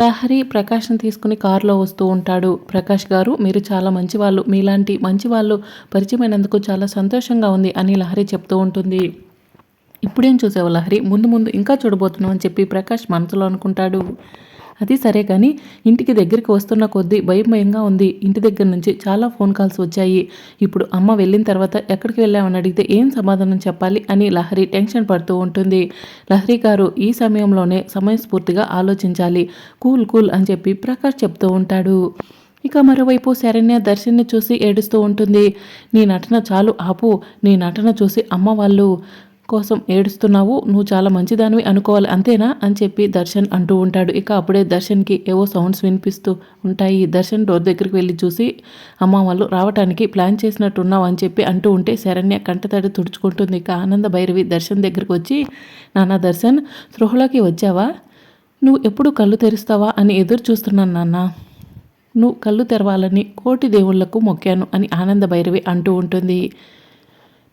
లహరి ప్రకాష్ని తీసుకుని కారులో వస్తూ ఉంటాడు. ప్రకాష్ గారు మీరు చాలా మంచి వాళ్ళు మీలాంటి మంచి వాళ్ళు పరిచయమైనందుకు చాలా సంతోషంగా ఉంది అని లహరి చెప్తూ ఉంటుంది. ఇప్పుడేం చూసావు లహరి? ముందు ముందు ఇంకా చూడబోతున్నావు అని చెప్పి ప్రకాష్ మనసులో అనుకుంటాడు. అది సరే కానీ ఇంటికి దగ్గరికి వస్తున్న కొద్దీ భయం భయంగా ఉంది. ఇంటి దగ్గర నుంచి చాలా ఫోన్ కాల్స్ వచ్చాయి. ఇప్పుడు అమ్మ వెళ్ళిన తర్వాత ఎక్కడికి వెళ్ళామని అడిగితే ఏం సమాధానం చెప్పాలి అని లహరి టెన్షన్ పడుతూ ఉంటుంది. లహరి గారు ఈ సమయంలోనే సమయస్ఫూర్తిగా ఆలోచించాలి. కూల్ కూల్ అని చెప్పి ప్రకాష్ చెప్తూ ఉంటాడు. ఇక మరోవైపు శరణ్య దర్శన్ని చూసి ఏడుస్తూ ఉంటుంది. నీ నటన చాలు ఆపు. నీ నటన చూసి అమ్మ వాళ్ళు. కోసం ఏడుస్తున్నావు నువ్వు చాలా మంచిదానివి అనుకోవాలి అంతేనా? అని చెప్పి దర్శన్ అంటూ ఉంటాడు. ఇక అప్పుడే దర్శన్కి ఏవో సౌండ్స్ వినిపిస్తూ ఉంటాయి. దర్శన్ డోర్ దగ్గరికి వెళ్ళి చూసి అమ్మ వాళ్ళు రావటానికి ప్లాన్ చేసినట్టున్నావు అని చెప్పి అంటూ ఉంటే శరణ్య కంటతడి తుడుచుకుంటుంది. ఇక ఆనంద భైరవి దర్శన్ దగ్గరికి వచ్చి నాన్న దర్శన్ సృహలోకి వచ్చావా? నువ్వు ఎప్పుడు కళ్ళు తెరుస్తావా అని ఎదురు చూస్తున్నాను నాన్న. నువ్వు కళ్ళు తెరవాలని కోటి దేవుళ్ళకు మొక్కాను అని ఆనంద భైరవి అంటూ ఉంటుంది.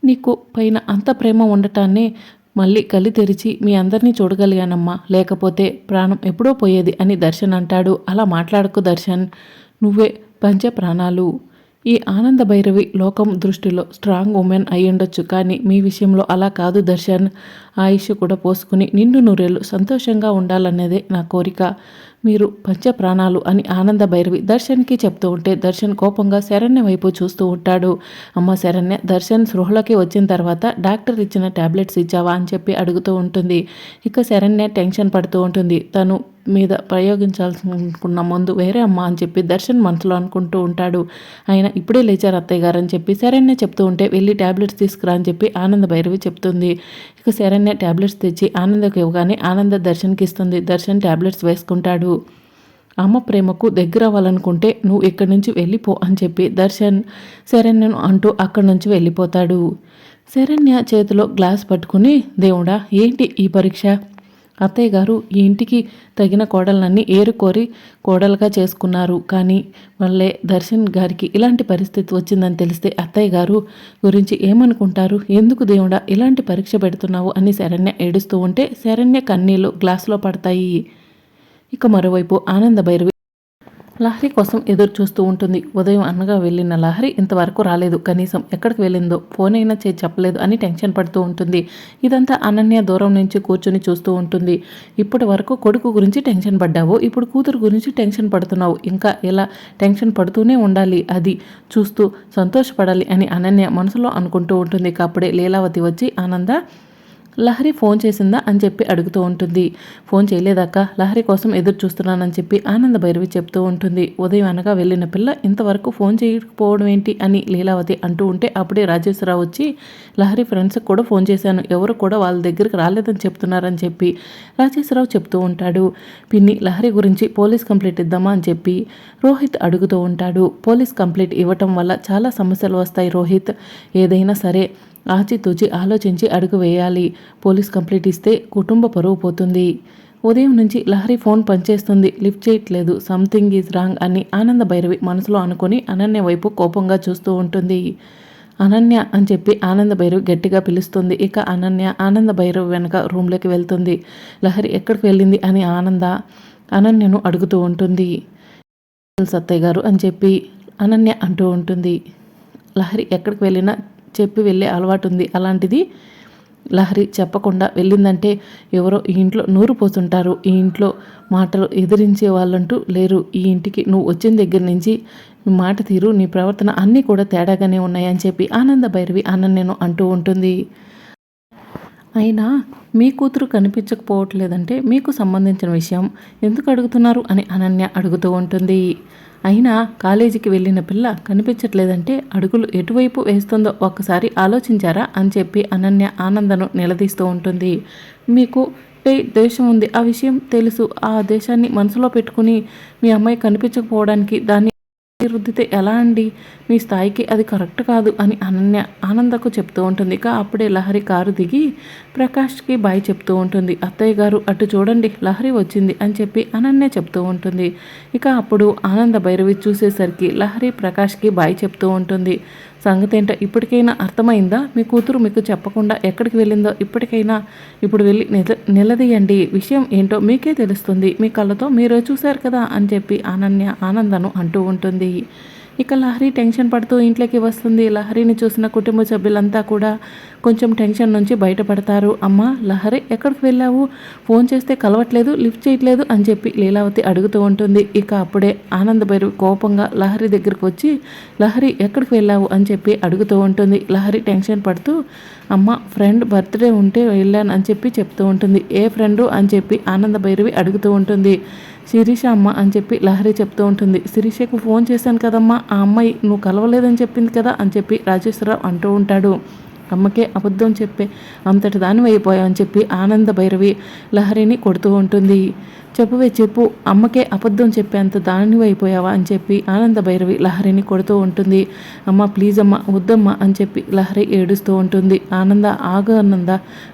నీకు పైన అంత ప్రేమ ఉండటాన్ని మళ్ళీ కళ్ళు తెరిచి మీ అందరినీ చూడగలిగానమ్మా. లేకపోతే ప్రాణం ఎప్పుడో పోయేది అని దర్శన్ అంటాడు. అలా మాట్లాడకు దర్శన్. నువ్వే పంచ ప్రాణాలు. ఈ ఆనంద భైరవి లోకం దృష్టిలో స్ట్రాంగ్ ఉమెన్ అయ్యుండొచ్చు కానీ మీ విషయంలో అలా కాదు దర్శన్. ఆయుష్ కూడా పోసుకుని నిండు నూరేళ్ళు సంతోషంగా ఉండాలనేదే నా కోరిక. మీరు పంచ ప్రాణాలు అని ఆనంద భైరవి దర్శన్కి చెప్తూ ఉంటే దర్శన్ కోపంగా శరణ్య వైపు చూస్తూ ఉంటాడు. అమ్మ శరణ్య దర్శన్ స్పృహలోకి వచ్చిన తర్వాత డాక్టర్ ఇచ్చిన ట్యాబ్లెట్స్ ఇచ్చావా అని చెప్పి అడుగుతూ ఉంటుంది. ఇక శరణ్య టెన్షన్ పడుతూ ఉంటుంది. తను మీద ప్రయోగించాల్సిన ముందు వేరే అమ్మ అని చెప్పి దర్శన్ మనసులో అనుకుంటూ ఉంటాడు. ఆయన ఇప్పుడే లేచారు అత్తయ్య గారు అని చెప్పి శరణ్య చెప్తూ ఉంటే వెళ్ళి ట్యాబ్లెట్స్ తీసుకురా అని చెప్పి ఆనంద భైరవి చెప్తుంది. ఇక శరణ్య ట్యాబ్లెట్స్ తెచ్చి ఆనందకు ఇవ్వగానే ఆనంద దర్శన్కి ఇస్తుంది. దర్శన్ ట్యాబ్లెట్స్ వేసుకుంటాడు. అమ్మ ప్రేమకు దగ్గర అవ్వాలనుకుంటే నువ్వు ఇక్కడి నుంచి వెళ్ళిపో అని చెప్పి దర్శన్ శరణ్యను అంటూ అక్కడి నుంచి వెళ్ళిపోతాడు. శరణ్య చేతిలో గ్లాస్ పట్టుకుని దేవుడా ఏంటి ఈ పరీక్ష? అత్తయ్య గారు ఈ ఇంటికి తగిన కోడలన్నీ ఏరుకోరి కోడలుగా చేసుకున్నారు. కానీ వాళ్ళే దర్శన్ గారికి ఇలాంటి పరిస్థితి వచ్చిందని తెలిస్తే అత్తయ్య గారు గురించి ఏమనుకుంటారు? ఎందుకు దేవుడా ఇలాంటి పరీక్ష పెడుతున్నావు? అని శరణ్య ఏడుస్తూ ఉంటే శరణ్య కన్నీళ్ళు గ్లాసులో పడతాయి. ఇక మరోవైపు ఆనంద భైరవి లహరి కోసం ఎదురు చూస్తూ ఉంటుంది. ఉదయం అన్నగా వెళ్ళిన లహరి ఇంతవరకు రాలేదు. కనీసం ఎక్కడికి వెళ్ళిందో ఫోన్ అయినా చేసి చెప్పలేదు అని టెన్షన్ పడుతూ ఉంటుంది. ఇదంతా అనన్య దూరం నుంచి కూర్చొని చూస్తూ ఉంటుంది. ఇప్పటి వరకు కొడుకు గురించి టెన్షన్ పడ్డావు ఇప్పుడు కూతురు గురించి టెన్షన్ పడుతున్నావు. ఇంకా ఎలా టెన్షన్ పడుతూనే ఉండాలి అది చూస్తూ సంతోషపడాలి అని అనన్య మనసులో అనుకుంటూ ఉంటుంది. అప్పుడే లీలావతి వచ్చి ఆనంద లహరి ఫోన్ చేసిందా అని చెప్పి అడుగుతూ ఉంటుంది. ఫోన్ చేయలేదాక లహరి కోసం ఎదురు చూస్తున్నానని చెప్పి ఆనంద భైరవి చెప్తూ ఉంటుంది. ఉదయం అనగా వెళ్ళిన పిల్ల ఇంతవరకు ఫోన్ చేయకపోవడం ఏంటి? అని లీలావతి అంటూ ఉంటే అప్పుడే రాజేశ్వరరావు వచ్చి లహరి ఫ్రెండ్స్కి కూడా ఫోన్ చేశాను. ఎవరు కూడా వాళ్ళ దగ్గరికి రాలేదని చెప్తున్నారని చెప్పి రాజేశ్వరరావు చెప్తూ ఉంటాడు. పిన్ని లహరి గురించి పోలీస్ కంప్లైంట్ ఇద్దామా అని చెప్పి రోహిత్ అడుగుతూ ఉంటాడు. పోలీస్ కంప్లైంట్ ఇవ్వటం వల్ల చాలా సమస్యలు వస్తాయి రోహిత్. ఏదైనా సరే ఆచితూచి ఆలోచించి అడుగు వేయాలి. పోలీస్ కంప్లీట్ ఇస్తే కుటుంబ పరువు పోతుంది. ఉదయం నుంచి లహరి ఫోన్ పనిచేస్తుంది. లిఫ్ట్ చేయట్లేదు. సంథింగ్ ఈజ్ రాంగ్ అని ఆనంద భైరవి మనసులో అనుకుని అనన్య వైపు కోపంగా చూస్తూ ఉంటుంది. అనన్య అని చెప్పి ఆనంద భైరవి గట్టిగా పిలుస్తుంది. ఇక అనన్య ఆనంద భైరవ్ వెనక రూమ్లోకి వెళ్తుంది. లహరి ఎక్కడికి వెళ్ళింది అని ఆనంద అనన్యను అడుగుతూ ఉంటుంది. సత్తయ్య గారు అని చెప్పి అనన్య అంటూ ఉంటుంది. లహరి ఎక్కడికి వెళ్ళినా చెప్పి వెళ్ళే అలవాటు ఉంది అలాంటిది లహరి చెప్పకుండా వెళ్ళిందంటే ఎవరో ఈ ఇంట్లో నూరు పోతుంటారు. ఈ ఇంట్లో మాటలు ఎదిరించే వాళ్ళంటూ లేరు. ఈ ఇంటికి నువ్వు వచ్చిన దగ్గర నుంచి నీ మాట తీరు నీ ప్రవర్తన అన్నీ కూడా తేడాగానే ఉన్నాయని చెప్పి ఆనంద భైరవి అనన్యను అంటూ ఉంటుంది. అయినా మీ కూతురు కనిపించకపోవట్లేదంటే మీకు సంబంధించిన విషయం ఎందుకు అడుగుతున్నారు అని అనన్య అడుగుతూ ఉంటుంది. అయినా కాలేజీకి వెళ్ళిన పిల్ల కనిపించట్లేదంటే అడుగులు ఎటువైపు వేస్తుందో ఒక్కసారి ఆలోచించారా అని చెప్పి అనన్య ఆనందను నిలదీస్తూ ఉంటుంది. మీకు దేశం ఉంది. ఆ విషయం తెలుసు. ఆ దేశాన్ని మనసులో పెట్టుకుని మీ అమ్మాయి కనిపించకపోవడానికి దాన్ని రుద్దితే ఎలా అండి? మీ స్థాయికి అది కరెక్ట్ కాదు అని అనన్య ఆనందకు చెప్తూ ఉంటుంది. ఇక అప్పుడే లహరి కారు దిగి ప్రకాష్కి బాయ్ చెప్తూ ఉంటుంది. అత్తయ్య గారు అటు చూడండి లహరి వచ్చింది అని చెప్పి అనన్య చెప్తూ ఉంటుంది. ఇక అప్పుడు ఆనంద భైరవి చూసేసరికి లహరి ప్రకాష్కి బాయ్ చెప్తూ ఉంటుంది. సంగతి ఏంటో ఇప్పటికైనా అర్థమైందా? మీ కూతురు మీకు చెప్పకుండా ఎక్కడికి వెళ్ళిందో ఇప్పటికైనా ఇప్పుడు వెళ్ళి నిల నిలదీయండి. విషయం ఏంటో మీకే తెలుస్తుంది. మీ కళ్ళతో మీరే చూశారు కదా అని చెప్పి అనన్య ఆనందను అంటూ ఉంటుంది. ఇక లహరి టెన్షన్ పడుతూ ఇంట్లోకి వస్తుంది. లహరిని చూసిన కుటుంబ సభ్యులంతా కూడా కొంచెం టెన్షన్ నుంచి బయటపడతారు. అమ్మ లహరి ఎక్కడికి వెళ్ళావు? ఫోన్ చేస్తే కలవట్లేదు లిఫ్ట్ చేయట్లేదు అని చెప్పి లీలావతి అడుగుతూ ఉంటుంది. ఇక అప్పుడే ఆనంద కోపంగా లహరి దగ్గరకు వచ్చి లహరి ఎక్కడికి వెళ్ళావు? అని చెప్పి అడుగుతూ ఉంటుంది. లహరి టెన్షన్ పడుతూ అమ్మ ఫ్రెండ్ బర్త్డే ఉంటే వెళ్ళాను అని చెప్పి చెప్తూ ఉంటుంది. ఏ ఫ్రెండు? అని చెప్పి ఆనంద భైరవి అడుగుతూ ఉంటుంది. శిరీష అమ్మ అని చెప్పి లహరి చెప్తూ ఉంటుంది. శిరీషకు ఫోన్ చేశాను కదమ్మా ఆ అమ్మాయి నువ్వు కలవలేదని చెప్పింది కదా అని చెప్పి రాజేశ్వరరావు అంటూ ఉంటాడు. అమ్మకే అబద్ధం చెప్పే అంతటి దాని అయిపోయావు అని చెప్పి ఆనంద భైరవి లహరిని కొడుతూ ఉంటుంది. చెప్పువే చెప్పు అమ్మకే అబద్ధం చెప్పేంత దాని అయిపోయావా అని చెప్పి ఆనంద భైరవి లహరిని కొడుతూ ఉంటుంది. అమ్మ ప్లీజ్ అమ్మ వద్దమ్మ అని చెప్పి లహరి ఏడుస్తూ ఉంటుంది. ఆనంద ఆగ ఆనంద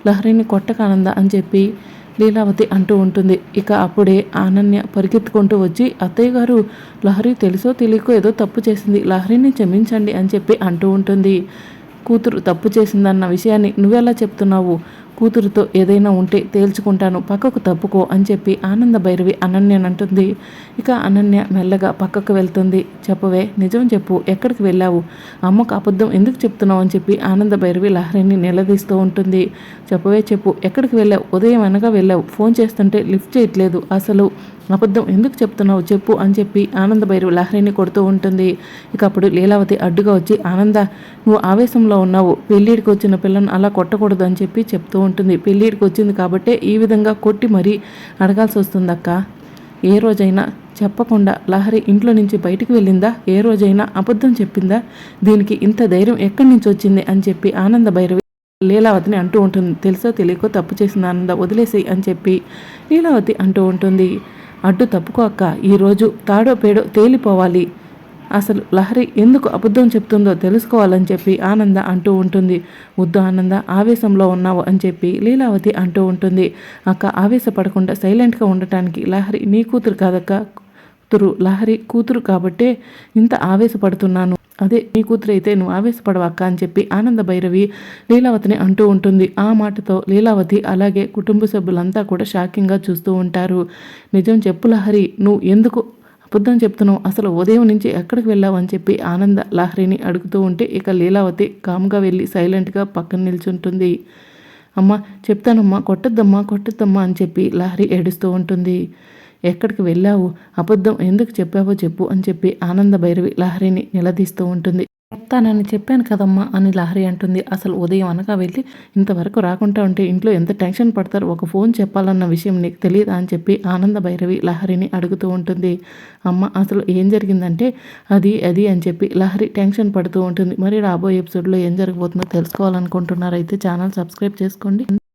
లహరిని కొట్టక ఆనంద అని చెప్పి లీలావతి అంటూ ఉంటుంది. ఇక అప్పుడే ఆనన్య పరిగెత్తుకుంటూ వచ్చి అత్తయ్య గారు లహరి తెలుసో తెలియకో ఏదో తప్పు చేసింది. లహరిని క్షమించండి అని చెప్పి అంటూ ఉంటుంది. కూతురు తప్పు చేసిందన్న విషయాన్ని నువ్వెలా చెప్తున్నావు? కూతురుతో ఏదైనా ఉంటే తేల్చుకుంటాను పక్కకు తప్పుకో అని చెప్పి ఆనంద భైరవి అనన్యనంటుంది. ఇక అనన్య మెల్లగా పక్కకు వెళ్తుంది. చెప్పవే నిజం చెప్పు ఎక్కడికి వెళ్ళావు? అమ్మకు అబద్ధం ఎందుకు చెప్తున్నావు అని చెప్పి ఆనంద భైరవి లహరిని నిలదీస్తూ ఉంటుంది. చెప్పవే చెప్పు ఎక్కడికి వెళ్ళావు? ఉదయం అనగా వెళ్ళావు? ఫోన్ చేస్తుంటే లిఫ్ట్ చేయట్లేదు. అసలు అబద్ధం ఎందుకు చెప్తున్నావు చెప్పు అని చెప్పి ఆనంద భైరవ్ లహరిని కొడుతూ ఉంటుంది. ఇక అప్పుడు లీలావతి అడ్డుగా వచ్చి ఆనంద నువ్వు ఆవేశంలో ఉన్నావు. పెళ్ళిడికి వచ్చిన పిల్లను అలా కొట్టకూడదు అని చెప్పి చెప్తూ ఉంటుంది. పెళ్ళిడికి వచ్చింది కాబట్టే ఈ విధంగా కొట్టి మరీ అడగాల్సి వస్తుందక్క ఏ రోజైనా చెప్పకుండా లహరి ఇంట్లో నుంచి బయటికి వెళ్ళిందా? ఏ రోజైనా అబద్ధం చెప్పిందా? దీనికి ఇంత ధైర్యం ఎక్కడి నుంచి వచ్చింది? అని చెప్పి ఆనంద భైరవి లీలావతిని అంటూ ఉంటుంది. తెలుసో తెలియకో తప్పు చేసింది ఆనంద వదిలేసేయి అని చెప్పి లీలావతి అంటూ ఉంటుంది. అడ్డు తప్పుకో అక్క ఈరోజు తాడో పేడో తేలిపోవాలి. అసలు లహరి ఎందుకు అబద్ధం చెప్తుందో తెలుసుకోవాలని చెప్పి ఆనంద అంటూ ఉంటుంది. వద్దు ఆనంద ఆవేశంలో ఉన్నావు అని చెప్పి లీలావతి అంటూ ఉంటుంది. అక్క ఆవేశపడకుండా సైలెంట్గా ఉండటానికి లహరి నీ కూతురు కాదక్క కూతురు లహరి కూతురు కాబట్టే ఇంత ఆవేశపడుతున్నాను. అదే నీ కూతురు అయితే నువ్వు ఆవేశపడవక్క అని చెప్పి ఆనంద భైరవి లీలావతిని అంటూ ఉంటుంది. ఆ మాటతో లీలావతి అలాగే కుటుంబ సభ్యులంతా కూడా షాకింగ్గా చూస్తూ ఉంటారు. నిజం చెప్పు లహరి నువ్వు ఎందుకు అబద్ధం చెప్తున్నావు? అసలు ఉదయం నుంచి ఎక్కడికి వెళ్ళావు? అని చెప్పి ఆనంద లహరిని అడుగుతూ ఉంటే ఇక లీలావతి కామ్గా వెళ్ళి సైలెంట్గా పక్కన నిల్చుంటుంది. అమ్మ చెప్తానమ్మా కొట్టద్దమ్మా కొట్టద్దమ్మా అని చెప్పి లహరి ఏడుస్తూ ఉంటుంది. ఎక్కడికి వెళ్ళావు? అబద్ధం ఎందుకు చెప్పావో చెప్పు అని చెప్పి ఆనంద భైరవి లహరిని నిలదీస్తూ ఉంటుంది. చెప్తానని చెప్పాను కదమ్మా అని లహరి అంటుంది. అసలు ఉదయం అనగా వెళ్ళి ఇంతవరకు రాకుండా ఉంటే ఇంట్లో ఎంత టెన్షన్ పడతారు? ఒక ఫోన్ చెప్పాలన్న విషయం నీకు తెలియదా అని చెప్పి ఆనంద భైరవి లహరిని అడుగుతూ ఉంటుంది. అమ్మ అసలు ఏం జరిగిందంటే అది అది అని చెప్పి లహరి టెన్షన్ పడుతూ ఉంటుంది. మరి రాబోయే ఎపిసోడ్లో ఏం జరగబోతుందో తెలుసుకోవాలనుకుంటున్నారైతే ఛానల్ సబ్స్క్రైబ్ చేసుకోండి.